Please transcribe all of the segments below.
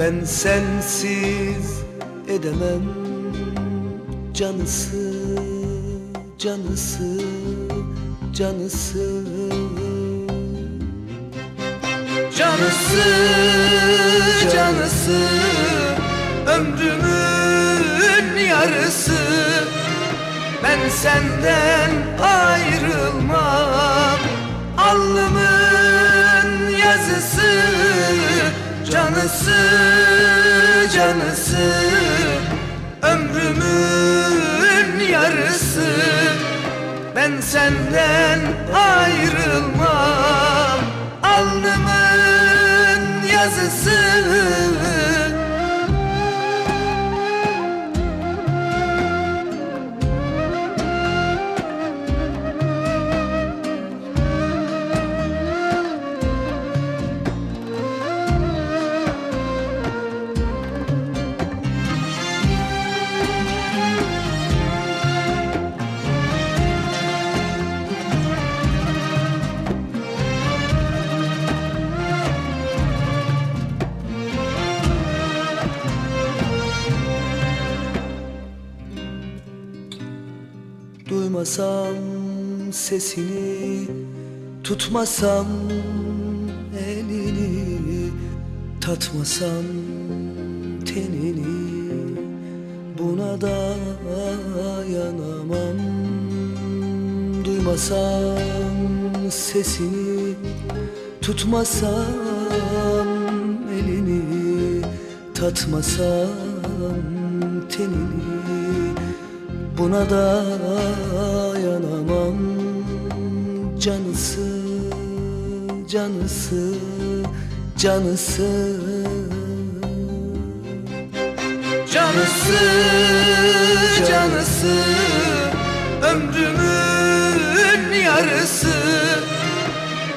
Ben sensiz edemem Canısı, canısı, canısı. Canısı, canısı Ömrümün yarısı. Ben senden ayrılmam Alnımın Canısı, canısı. Ömrümün yarısı. Ben senden ayrılmam Duymasam sesini Tutmasam elini Tatmasam tenini Buna dayanamam. Duymasam sesini Tutmasam elini Tatmasam tenini Buna dayanamam. Canısı, canısı, canısı. Canısı, canısı. Ömrümün yarısı.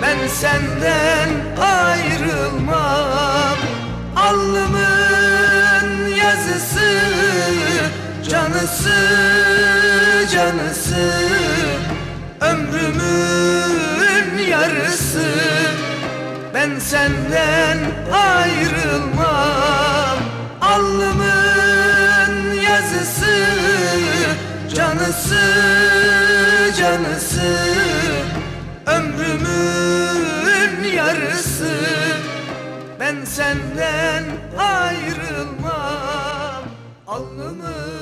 Ben senden ayrılmam. Alnımın yazısı Canısı, canısı Ömrümün yarısı. Ben senden ayrılmam. Alnımın yazısı Canısı, canısı. Ömrümün yarısı. Ben senden ayrılmam. Alnımın